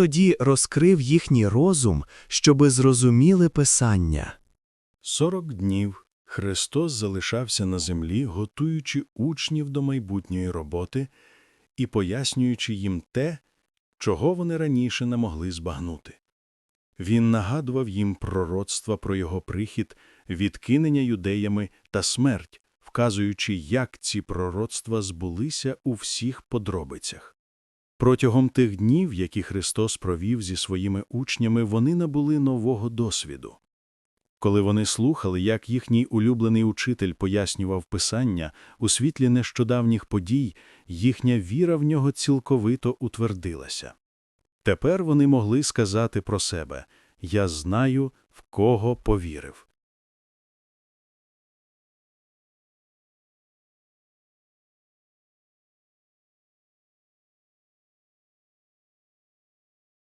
тоді розкрив їхній розум, щоби зрозуміли Писання. Сорок днів Христос залишався на землі, готуючи учнів до майбутньої роботи і пояснюючи їм те, чого вони раніше не могли збагнути. Він нагадував їм пророцтва про його прихід, відкинення юдеями та смерть, вказуючи, як ці пророцтва збулися у всіх подробицях. Протягом тих днів, які Христос провів зі своїми учнями, вони набули нового досвіду. Коли вони слухали, як їхній улюблений учитель пояснював Писання у світлі нещодавніх подій, їхня віра в нього цілковито утвердилася. Тепер вони могли сказати про себе «Я знаю, в кого повірив».